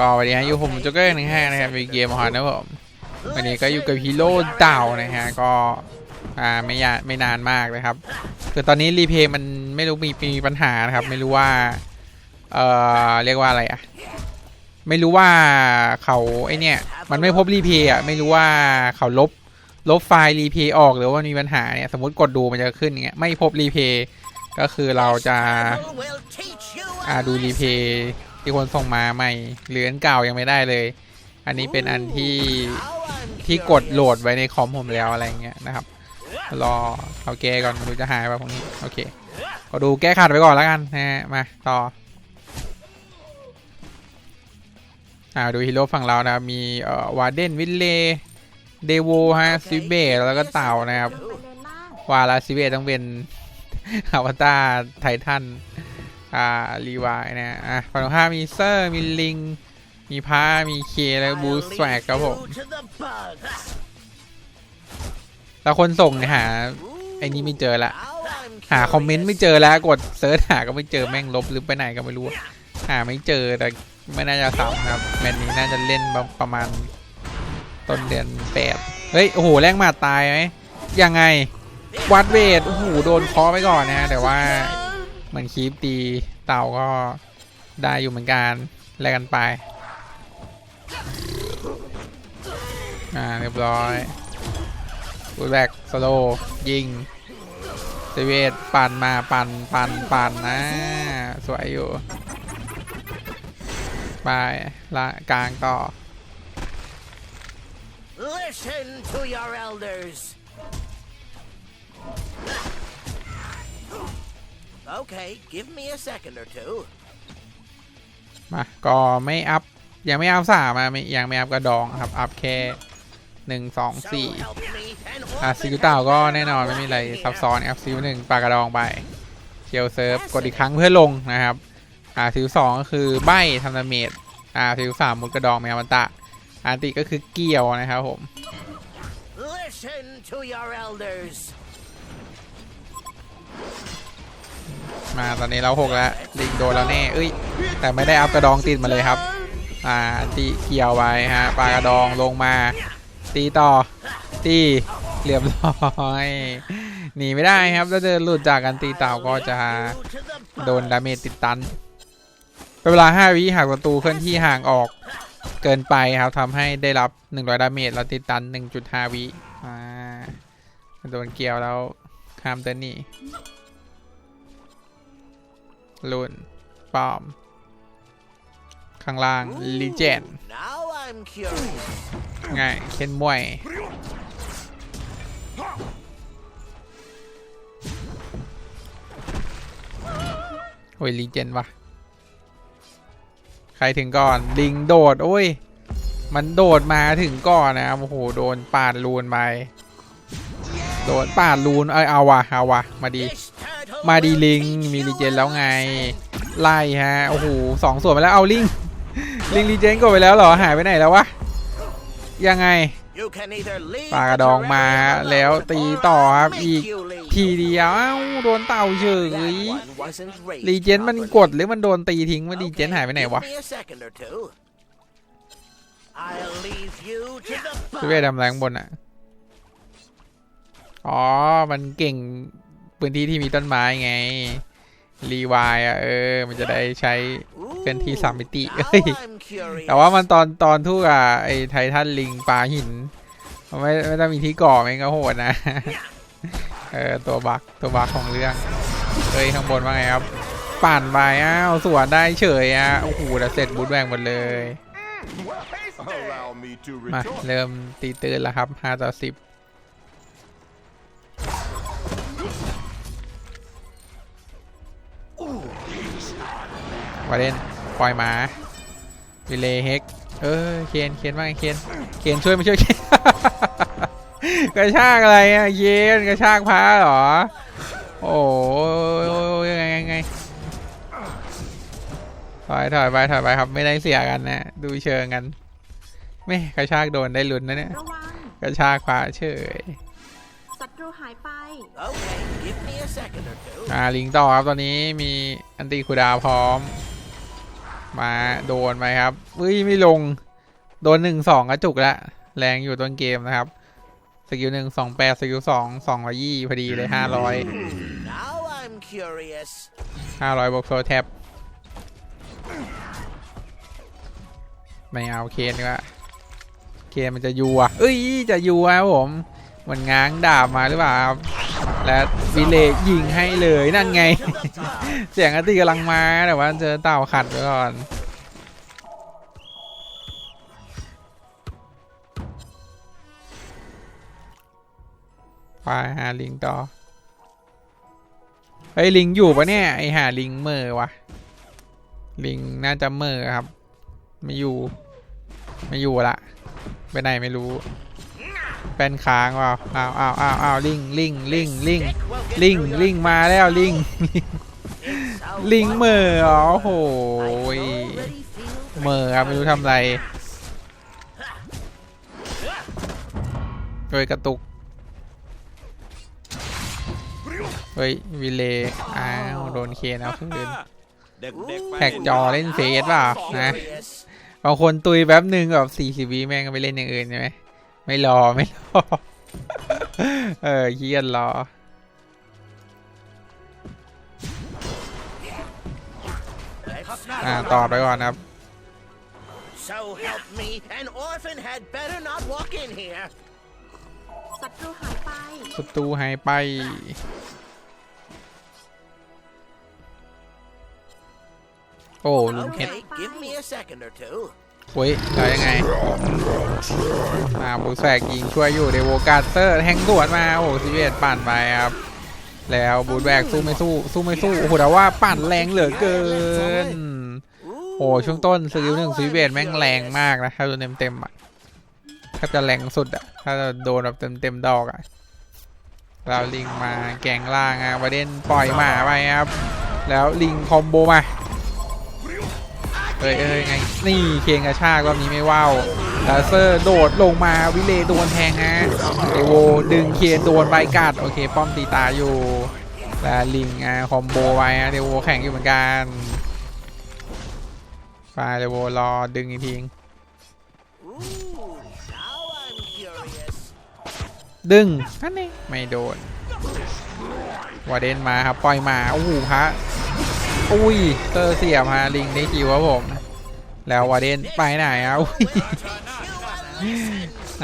ก็วันนี้อยู่ผมจ็กเกอร์หนึ่งห้านะครับมีเกมฮอนนะผมวันนี้ก็อยู่กับฮีโร่เต่านะฮะก็อ่าไม่ยาไม่นานมากเลยครับคือตอนนี้รีเพย์มันไม่รู้มีมีปัญหานะครับ ไม่รู้ว่าเอ่อเรียกว่าอะไรอะไม่รู้ว่าเขาไอเนี่ยมันไม่พบรีเพย์อะไม่รู้ว่าเขาลบลบไฟล์รีเพย์ออกหรือว่ามีปัญหาเนี่ยสมมติกดดูมันจะขึ้นอย่างเงี้ยไม่พบรีเพย์ก็คือเราจะอ่าดูรีเพย์ ที่คนส่งมาใหม่หรืออันเก่ายังไม่ได้เลย อันนี้เป็นอันที่ที่กดโหลดไว้ในคอมผมแล้วอะไรเงี้ยนะครับ รอเอาแก้ก่อนไม่รู้จะหายป่ะพวกนี้โอเค ก็ดูแก้ขัดไว้ก่อนแล้วกันนะฮะมาต่ออ่าดูฮีโร่ฝั่งเรานะครับมีเอ่อวาเดนวิลเล่เดโวฮะซิเบตแล้วก็เต่านะครับไปเลนล่างวาลาซิเบตต้องเป็นอวตารไททัน อ่ารีวายนะอะฝั่งตรงข้ามมีเซอร์มีลิง มีพามีเคแล้วบูสแสวกครับผมแล้วคนส่งเนี่ยหาไอ้นี่ไม่เจอละหาคอมเมนต์ไม่เจอแล้วกดเซิร์ชหาก็ไม่เจอแม่งลบหรือไปไหนก็ไม่รู้หาไม่เจอแต่ไม่น่าจะซ้ำครับแมตช์นี้น่าจะเล่นประมาณต้นเดือนแปดเฮ้ยโอ้โหแรงมาตายไหมยังไงวัดเวทโอ้โหโดนคอไปก่อนนะแต่ว่า เหมือนคีปตีเต่าก็ได้อยู่เหมือนกันแลกกันไป อ่าเรียบร้อยบูแบกสโลยิงเซเวตปั่นมาปั่นปั่นปั่นนะ สวยอยู่ ไปละกลางต่อ Listen to your elders. Okay, give me a second or two. มาก็ไม่อัพยังไม่อัพสามอะไม่ยังไม่อัพกระดองครับ อัพแค่หนึ่งสอง So สี่ help me, and อะซิลเต่าก็แน่นอนไม่มีอะไรซับซ้อนครับซิลหนึ่งปากกระดองไปเคียวเซิร์ฟกดอีกครั้งเพื่อลงนะครับ อ่าซิลสองก็คือใบทำดาเมจอ่าซิลสามมุดกระดองแมวมันตะอันติก็คือเกี่ยวนะครับผม มาตอนนี้เราหกแล้วลิงโดนแล้วแน่เอ้ย แต่ไม่ได้อัพกระดองติดมาเลยครับ อ่าติเกี่ยวไว้ฮะปลากระดองลงมา ตีต่อ ตีเรียบร้อยหนีไม่ได้ครับถ้าเดินหลุดจากกันตีเต่าก็จะโดนดาเมจติดตันเป็นเวลา 5 วิหากศัตรูเคลื่อนที่ห่างออกเกินไปครับทำให้ได้รับ 100 ดาเมจแล้วติดตัน 1.5 วิอ่าโดนเกี่ยวแล้วข้ามเดินหนี่ ลุนปอม ข้างล่างลีเจน Now I'm curious. ง่ายเช่นมวย โอ้ยลีเจนวะใครถึงก่อน ลิงโดด โอ้ย มันโดดมาถึงก่อนนะครับโอ้โห โดนปาดลูนไป โดนปาดลูน เอ้ยเอาวะเอาวะมาดี This turtle มาดี will ลิง teach มี you ลีเจน a แล้วไง lesson. ไล่ฮะ โอ้โหสองส่วนไปแล้วเอาลิง ลิงลีเจนก็ไปแล้วเหรอ หายไปไหนแล้ววะ ยังไง You can either leave ปากกระ the ดองมา terrarium แล้ว alone ตี or ต่อครับ I'll อีก make you leave. ทีเดียวอ้าวโดนเต่าเฉย That one wasn't raised รีเจนมัน properly. กดหรือมันโดนตีทิ้งว่ารีเจน Okay, หายไปไหน give วะ me a second or two. I'll leave you to the สเวท bugs. ทำแรงบนอะ อ๋อ มันเก่ง พื้นที่ที่มีต้นไม้ไง รีวายอะเออ มันจะได้ใช้เป็นที่สามมิติ Now เฮ้ย I'm curious. แต่ว่ามันตอนตอนทุกอะไอ้ไททันลิงปลาหินมันไม่ไม่ต้องมีที่ก่อมันก็โหดนะเออตัวบักตัวบักของเรื่องเฮ้ยข้างบนว่าไงครับ ปั่นไปอ้าวสวนได้เฉยอะโอ้โหแต่เสร็จบูทแวงหมดเลย Allow me to มา rejoice. เริ่มตีตื่นแล้วครับ5ต่อ10 วาเดนปล่อยหมาวิเลเฮกเออเคนเคนว่าไงเคนเคนช่วยมาช่วยเคนกระชากอะไรอะเคนกระชากพาเหรอ โอ้ยยังไงยังไงถอยถอยไปถอยไปครับไม่ได้เสียกันนะดูเชิงกันไม่กระชากโดนได้ลุ้นนะเนี่ยระวังกระชากพาเฉยศัตรูหายไป Okay, give me a second or two. อ่าลิงต่อครับตอนนี้มีอันตีคูดาวพร้อม มาโดนไปครับอุ้ยไม่ลง โดนหนึ่งสองกระจุกละแรงอยู่ต้นเกมนะครับ สกิลหนึ่งสองแปดสกิลสองสองร้อยยี่พอดีเลยห้าร้อย Now I'm curious. ห้าร้อยบวกโซแท็บไม่เอาเคนดีกว่าเคนมันจะยัวเอ้ยจะยัวครับผม มันง้างดาบมาหรือเปล่าครับและวิเลยิงให้เลยนั่นไง เสียงอติกำลังมาแต่ว่าเจอเต่าขัดไว้ก่อนไปหาลิงต่อเฮ้ลิงอยู่ปะเนี่ยไอหาลิงเมอวะลิงน่าจะเมอครับ ไม่อยู่ ไม่อยู่ละไปไหนไม่รู้ เป็นค้างว่ะอ้าวอ้าวอ้าวอ้าวลิงลิงลิงลิงลิงลิงมาแล้วลิงลิงเหมออ๋อโอ้โห I ย already feel เหมอครับไม่รู้ทำไรโดยกระตุกเฮ้ยวิเลอ้าวโดนเคนเอาคืนเด็กไปแท็กจอเล่นเฟซเปล่านะบางคนตุยแป๊บหนึ่งแบบสี่สิบวิแม่งก็ไปเล่นอย่างอื่นใช่ไหม ไม่รอไม่รอ เออเฮียนรอ Let's อ่า ต่อไปก่อนครับ So help me, an orphan had better not walk in here. ศัตรูหายไป ศัตรูหายไป โอ้ลุงเฮ็ด Okay, give me a second or two. โอ้ยแล้วยังไงอ่าบูแสกยิงช่วยอยู่เดโวการเตอร์แทงสวนมาโอ้ซีเวตปั่นไปครับแล้วบูแบกสู้ไม่สู้สู้ไม่สู้โอ้โหแต่ว่าปั่นแรงเหลือเกินโอ้ช่วงต้นสกิลหนึ่งซีเวตแม่งแรงมากนะถ้าโดนเต็มเต็มอะแทบจะแรงสุดอะถ้าโดนแบบเต็มเต็มดอกอะเราลิงมาแกงล่างอะประเด็นปล่อยหมาไปครับแล้วลิงคอมโบมา เอ้ยเอ้ยไง นี่เคียงกระชากรอบนี้ไม่ว่าวลาเซอร์โดดลงมาวิเลโดนแทงฮะเอโวดึงเคียนโดนใบกัด โอเค ป้อมตีตาอยู่แล้วลิงอะคอมโบไว้ฮะเดโวแข่งอยู่เหมือนกันไปเดโวรอดึงอีกทีเดึงนั่นเองไม่โดนวาเดนมาครับ ปล่อยมา โอ้โหพระ อุ้ยเตอร์เสียบฮะลิงได้คิวครับผม แล้ววาเดนไปไหนอะอุ้ย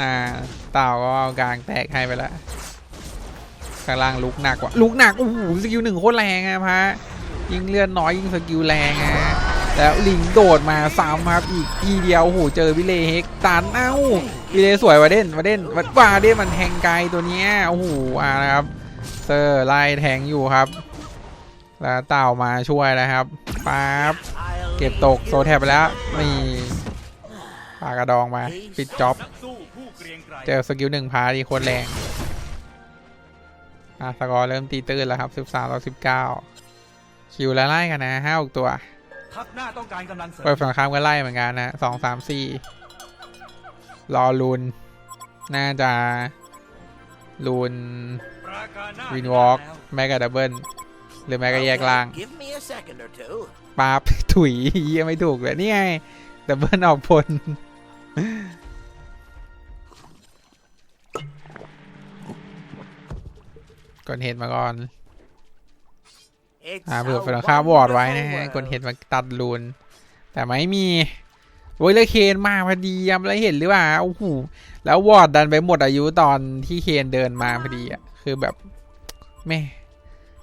อ่าเต่าก็เอากลางแตกให้ไปแล้วข้างล่างลุกหนักกว่าลุกหนักโอ้โหสกิลหนึ่งโคตรแรงอะพะยิงเลือดน้อยยิงสกิลแรงอะแล้วลิงโดดมาซ้ำครับอีกทีเดียวโอ้โหเจอวิเลเฮกตันเอ้าวิเลสวยวาเดนวาเดนวาเดนมันแทงไกลตัวเนี้ยโอ้โหอ่านะครับเซอร์ไล่แทงอยู่ครับ แล้วเต่ามาช่วยแล้วครับปั๊บ I'll เก็บ leave ตก you โซแทบไปแล้วนี่ปากกระดองมา ปิดจ็อบ เจอสกิลหนึ่งพาดีโคตรแรงอะสกอร์เริ่มตีตื้นแล้วครับ 13ต่อ19 คิวแล้วไล่กันนะห้าหกตัวทัพหน้าต้องการกำลังเสริมเปิดฝั่งข้ามก็ไล่เหมือนกันนะสองสามสี่รอลูนน่าจะลูนปราการหน้าวินวอล์กแมกกับดับเบิล หรือแมกกับแยกล่าง Give me a second or two. ปั๊บถุยเยี่ยไม่ถูกเลยนี่ไงดับเบิลออกผลกดเห็ดมาก่อน It's อ่าเผื่อ a ฝั่งข้ามวอร์ดไว้นะฮะ wonderful กดเห็ด world. มาตัดรูน แต่ไม่มีโอ้ยแล้วเคนมาพอดียำแล้วเห็นหรือเปล่าโอ้โหแล้ววอร์ดดันไปหมดอายุตอนที่เคนเดินมาพอดีอะ คือแบบแม่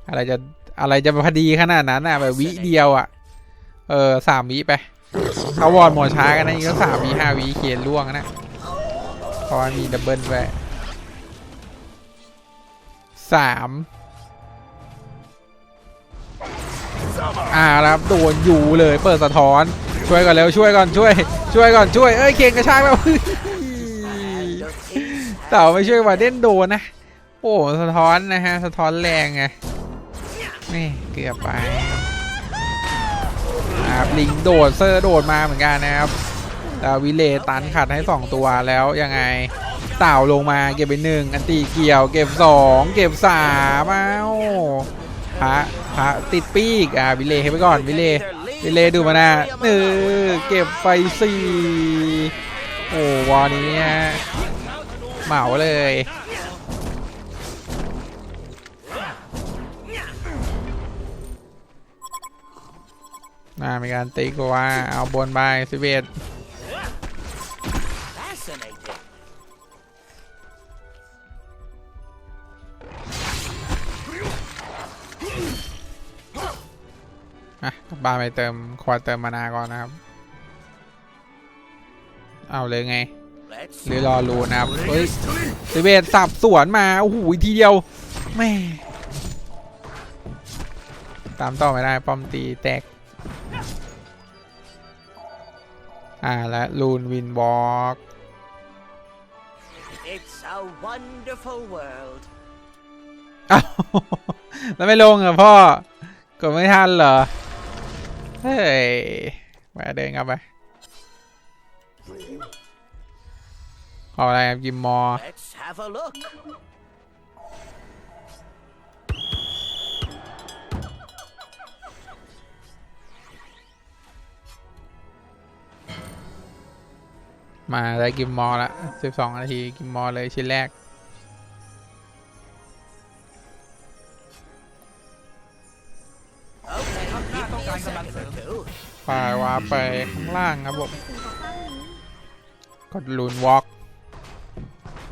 อะไรจะ อะไรจะพอดีขนาดนั้นอะแบบวิเดียวอะ เออสามวิไปเขาวอร์ดหมดช้ากันนะนี่ก็สามวิห้าวิเคนล่วงนะเพราะว่ามีดับเบิลไปสามอ่าแล้วครับโดนอยู่เลยเปิดสะท้อนช่วยก่อนเร็วช่วยก่อนช่วย ช่วยก่อนช่วยเอ้ยเคนกระชากแบบ And your peace เต่าไม่ช่วยว่าเด่นโดนนะ โอ้สะท้อนนะฮะสะท้อนแรงไง นี่เกือบไปครับลิงโดดเซอร์โดดมาเหมือนกันนะครับแล้ววิเลตันขัดให้ 2 ตัวแล้วยังไงเต่าลงมาเก็บไปหนึ่งอันตีเกี่ยวเก็บ 2 เก็บ3เอ้าพระพระติดปีกอ่าวิเลให้ไปก่อนวิเลวิเลดูมาหน้าเออเก็บไปสี่โอ้วอนี้เหมาเลย น่ามีการติ๊กว่า เอาบนไปสิบเอ็ดอะบ้าไปเติมควาเติมมานาก่อนนะครับ เอาเลยไงหรือรอรูนะครับเฮ้ยสิเบตสับสวนมา โอ้โหทีเดียว แม่ ตามต่อไม่ได้ ป้อมตีแตก อ่าและลูนวินวอล์ก It's a wonderful world. อ้าวแล้วไม่ลงเหรอพ่อกดไม่ทันเหรอ เฮ้ยมาเดินกลับไปขออะไรครับยิมมอ Let's have a look. มาได้กิมมอละ12นาทีกิมมอเลยชิ้นแรก Okay, give me a second or two. ปลาวาร์ปไปข้างล่างครับผมสิ่งก่อสร้างนี้กดลูนวอล์ก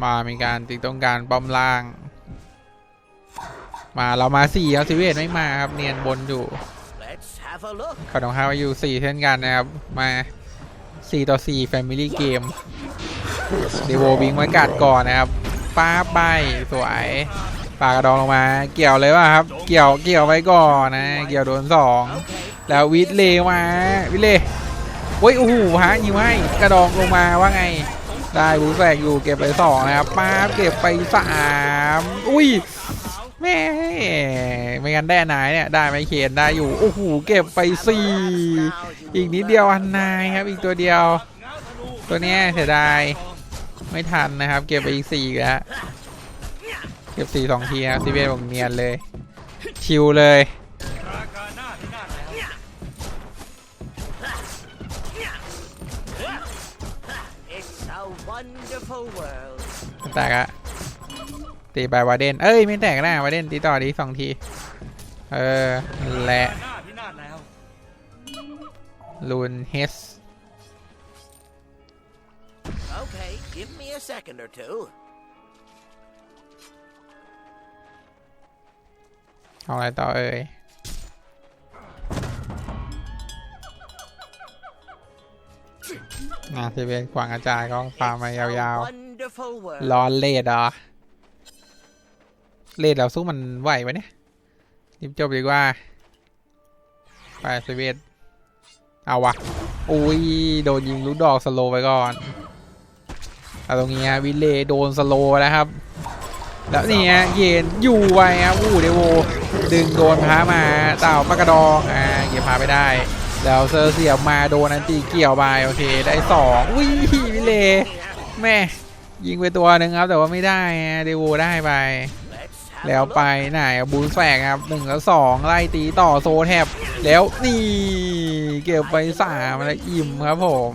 มามีการติดต้องการป้อมล่าง มาเรามาสี่ครับสิเวตไม่มาครับ เนียนบนอยู่ Let's have a look. ขอต้องห้าอยู่สี่เช่นกันนะครับ มา สี่ต่อสี่ Family Game เดโวบิงมากัดก่อนนะครับป้าบใบสวยปากกระดองลงมา เกี่ยวเลยว่ะครับ เกี่ยวเกี่ยวไว้ก่อนนะ เกี่ยวโดนสองแล้ววิทเลมาวิทเลโอ้ยโอ้โหฮะยิงให้กระดองลงมาว่าไง ได้บูแฝกอยู่เก็บไปสองนะครับป้าเก็บไปสามอุ้ย แม่ไม่งั้นได้นายเนี่ยได้ไหมเคนได้อยู่โอ้โหเก็บไปสี่อีกนิดเดียวอันนายครับ อีกตัวเดียว ตัวเนี้ยเสียดายไม่ทันนะครับ เก็บไปอีกสี่อีกแล้วเก็บสี่สองทีครับซีเวนบอกเนียนเลยชิวเลยปราการหน้าพินาศแล้ว It's a wonderful world. แตกอะ ตีไปวาเดนเอ้ยไม่แตกนะวาเดนตีต่อดีสองที เออและหน้าพินาศแล้วลูนเฮส Okay, give me a second or two. เอาอะไรต่อเอ่ยอะซีเวนขวางกระจายก็ฟาร์มมายาว a wonderful world. ๆร้อนเลดเหรอ เลดเราสู้มันไหวปะเนี่ยรีบจบดีกว่าไปซีเวนเอาวะอุ้ยโดนยิงลูกดอกสโลไปก่อนเอาตรงนี้วิเลโดนสโลว์แล้วครับ แล้วนี่ฮะเย็นอยู่ไว้ครับอู้เดโวดึงโดนพามาเต่าปากระดองอ่าเก็บพาไปได้ แล้วเซอร์เสียบมาโดนอันตีเกี่ยวไปโอเคได้สองอุ้ยวิเลแม่ยิงไปตัวหนึ่งครับ แต่ว่าไม่ได้ฮะเดโวได้ไป แล้ว a ไป look. ไหนอะบูนแฝกครับหนึ่งแล้วสองไล่ตีต่อโซแทบแล้วนี่ เก็บไปสามแล้วอิ่มครับผม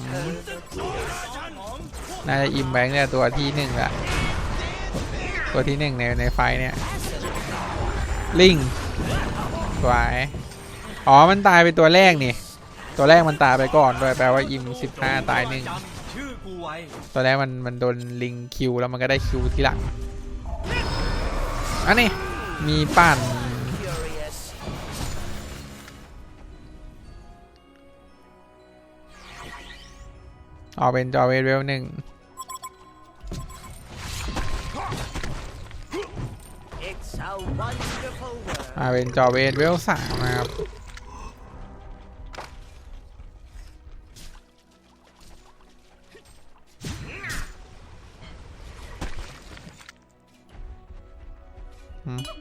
น่าจะอิ่มแบงค์เนี่ยตัวที่หนึ่งละตัวที่หนึ่งในในไฟท์เนี่ยลิงสวยอ๋อมันตายไปตัวแรกนี่ ตัวแรกมันตายไปก่อนด้วยแปลว่าอิมสิบห้าตายหนึ่งจำชื่อกูไว้ตัวแรกมันมันโดนลิงคิวแล้วมันก็ได้คิวที่หลัง อันนี้มีปั่น Curious. ออกเป็นจอเวทเวลหนึ่ง It's a wonderful world. มาเป็นจอเวทเวลสามนะครับ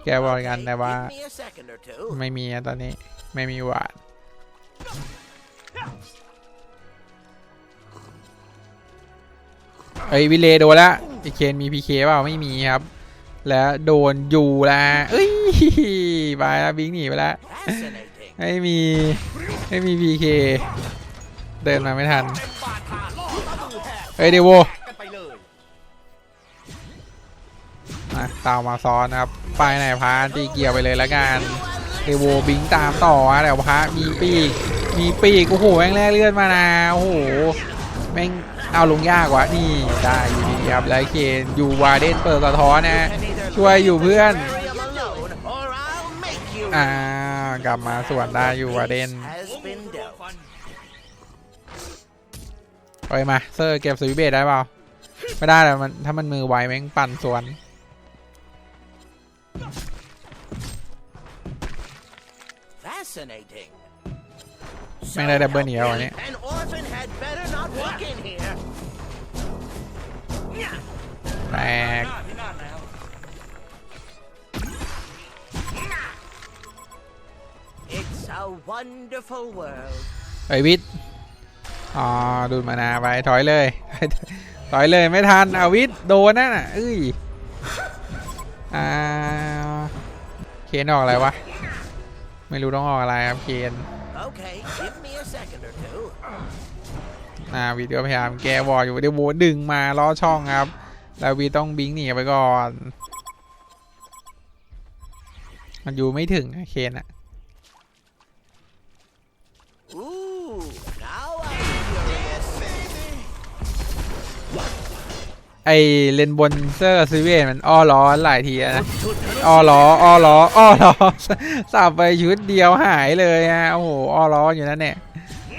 แกบริกันแต่ว่า Give me a second or two. ไม่มีอะตอนนี้ไม่มีหวานเอ้ยวิเลโดนละไอเคนมีพีเคเปล่าไม่มีครับ แล้วโดนอยู่ละเอ้ยบายแล้วบิงหนีไปแล้ว Fascinating. ไม่มีไม่มี PK เดินมาไม่ทันเฮ้ยเดโว มาตามมาซ้อนนะครับ ไปไหนพาตีเกียร์ไปเลยละกันเดโวบิงตามต่อฮะแต่พามีปีก มีปีก โอ้โหแม่งแรกเลือดมานาโอ้โห แม่งเอาลงยากวะนี่ได้อยู่ดีครับแล้วเคนอยู่วาเดนเปิดสะท้อนนะ ช่วยอยู่เพื่อนอ่ากลับมาสวนได้อยู่วาเดนไปมาเซอร์เก็บสวิเบสได้เปล่า ไม่ได้แล้วมันถ้ามันมือไวแม่งปั่นสวน Fascinating. แม่งได้ดับเบิลเหนียวอันนี้ An orphan had better not walk in here. แตกหน้าที่นาดแล้ว It's a wonderful world. ไปวิทย์อ๋อดูดมานาไปถอยเลย ถอยเลยไม่ทันเอาวิทย์โดนนั่นน่ะเอ้ยอ่าเคนออกอะไรวะ ไม่รู้ต้องออกอะไรครับเคน Okay, give me a second or two. อ่าวิทย์ก็พยายามแก้วอลอยู่เดี๋ยวโวดึงมาล้อช่องครับ แล้ววีต้องบิงหนีไปก่อน มันอยู่ไม่ถึงอะเคนอะ ไอเลนบนเซอร์ซิเวนมันอ้อล้อหลายทีนะอ้อล้ออ้อล้ออ้อล้อสับไปชุดเดียวหายเลยฮะโอ้โหอ้อล้ออยู่นั่นเนี่ย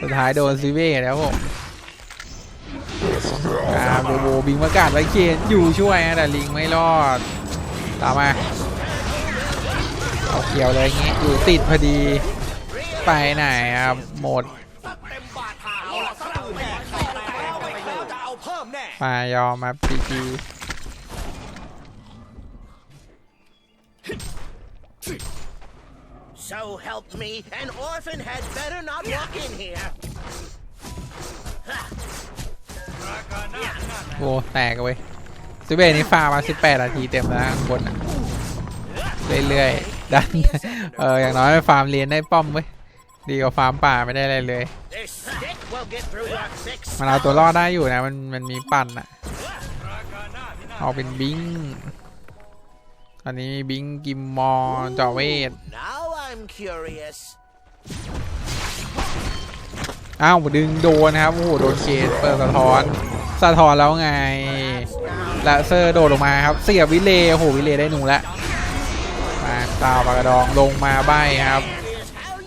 สุดท้ายโดนซิเว่แล้วผมอ่าโบโบบิงประกาศไว้เคนอยู่ช่วยฮะแต่ลิงไม่รอดตามมาเอาเกี่ยวเลยงี้อยู่ติดพอดีไปไหนครับหมด มายอมมาพีจี So help me, an orphan had better not walk in here. ราคาหน้าที่นาดแล้วโอ้แตกเว้ยซิเว่นี่ฟาร์มมา18นาทีเต็มแล้วข้างบนอะเรื่อยๆ ดัน เอออย่างน้อยฟาร์มเรียนได้ป้อมเว้ย ดีกว่าฟาร์มป่าไม่ได้อะไรเลย This stick will get through your thick มันเอาตัวรอดได้อยู่นะ มันมันมีปั่นอะราคาหน้าที่นาดเอาเป็นบิงอันนี้มีบิงกิมมอร์จอเวท Now I'm curious. อ้าวดึงโดนนะครับ โอ้โห โดนเกตเปิดสะท้อน สะท้อนแล้วไงและเซอร์โดดลงมาครับ เสียบวิเลย์โอ้โหวิเลย์ได้หนูแล้ว มาตาวปากกระดองลงมาใบครับ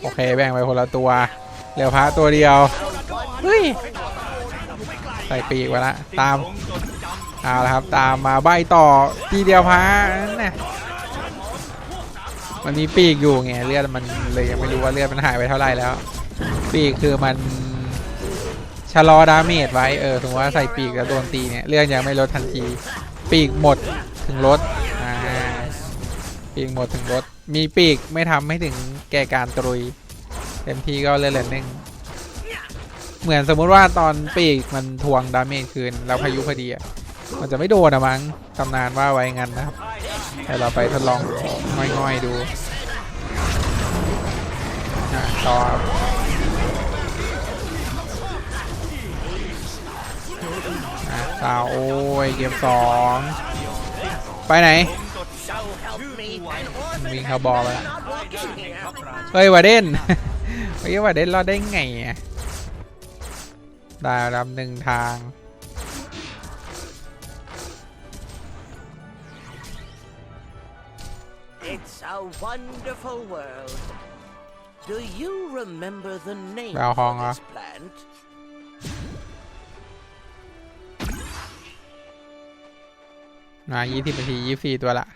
โอเคแบ่งไปคนละตัวเหลือพระตัวเดียวเฮ้ยใส่ปีกไว้ละตามเอาละครับตามมาใบต่อทีเดียวพระนั่นน่ะมันมีปีกอยู่ไงเลือดมันเลยยังไม่รู้ว่าเลือดมันหายไปเท่าไหร่แล้ว ปีกคือมันชะลอดาเมจไว้เออสมมติว่าใส่ปีกแล้วโดนตีเนี่ยเลือดยังไม่ลดทันที ปีกหมดถึงลด ปีกหมดถึงลดมีปีกไม่ทำให้ถึงแก่การตรุย เต็มที่ก็เลือดเหลือหนึ่งเหมือนสมมุติว่าตอนปีกมันทวงดาเมจคืนแล้วพายุพอดีอะมันจะไม่โดนอะมั้งตำนานว่าไว้งั้นนะครับแต่เราไปทดลองง่อยๆดูอะต่อสาวโอ้ยเกมสองไปไหน So help me, an orphan Mình had hao bò better vậy. not walk in here. เฮ้ยวาเดนเฮ้ยวาเดนรอดได้ไงอะได้ลำหนึ่งทาง It's a wonderful world. Do you remember the name Bao of Hong à? this plant? มายี่สิบนาทียี่สี่ตัวละ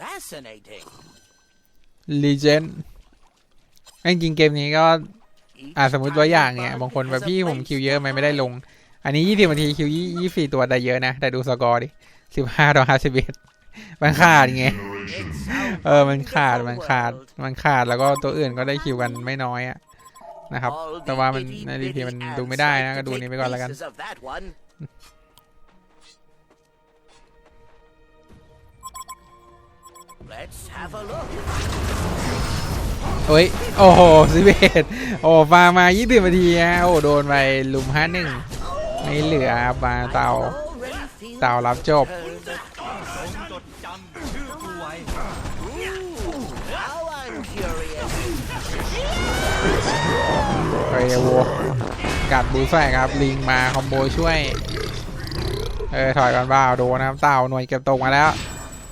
Fascinating. Legend จริงๆเกมนี้ก็อ่าสมมติตัวอย่างเนี่ยบางคนแบบพี่ผมคิวเยอะไหมไม่ได้ลง อันนี้ยี่สิบนาทีคิวยี่สี่ตัวได้เยอะนะ แต่ดูสกอร์ดิสิบห้าต่อห้าสิบเอ็ดมันขาดไง It's a เออมันขาด wonderful มันขาด world. มันขาดแล้วก็ตัวอื่นก็ได้คิวกันไม่น้อยอะนะครับ All แต่ว่ามัน the ในรีพี itty-bitty มันดูไม่ได้นะ ants ก็ like ดู to นี้ไป take ก่อนแล้วกัน เอ้ย โอ้โหสิเบตโอ้ฟามา20นาทีฮะ โอ้ โดนไปลุมห้าหนึ่งไม่เหลือมาเต่าเต่ารับจบจดจำชื่อกูไว้ Now I'm curious. ไปโวกัดบูแฟกครับ ลิงมาคอมโบช่วย เออถอยก่อนบ้าโดนนะครับเต่าหน่วยเก็บตกมาแล้ว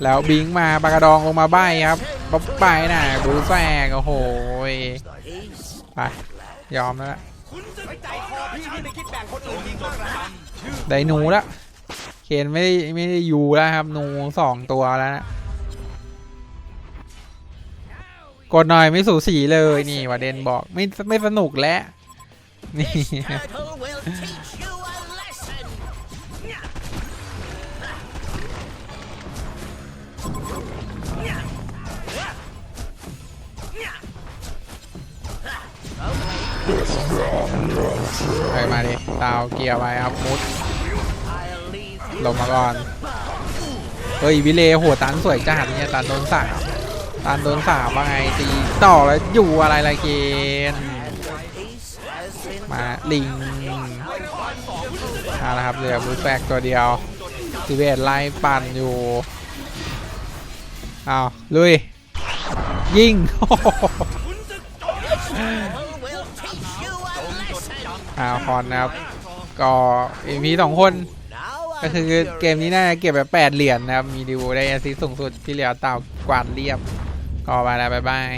แล้วบิงมาปากระดองลงมาใบครับป๊บไปน่ะบูแฟกโอ้โหยไปยอมแล้วได้หนูแล้วเคนไม่ได้ไม่ได้อยู่แล้วครับหนูสองตัวแล้วนะกดหน่อยไม่สูสีเลยนี่วาเดนบอกไม่ไม่สนุกแล้วนี่ ไปมาดิดาวเกียร์ไปครับมุดลงมาก่อน เฮ้ยวิเลโหตันสวยจัดเนี่ยตันโดนสามตันโดนสามว่าไงตีต่อแล้วอยู่อะไรละเกน peace has been มาลิงเอาละครับเหลือบูแฟกตัวเดียวสิเวตไล่ปั่นอยู่เอาวลุยยิง อาคอนนะครับ ก็มีสองคน ก็คือเกมนี้น่าจะเก็บแบบแปดเหรียญนะครับ มีดิวได้แอสซิสสูงสุดที่เหลือเต่ากวาดเรียบ ก็ไปแล้วบ๊ายบาย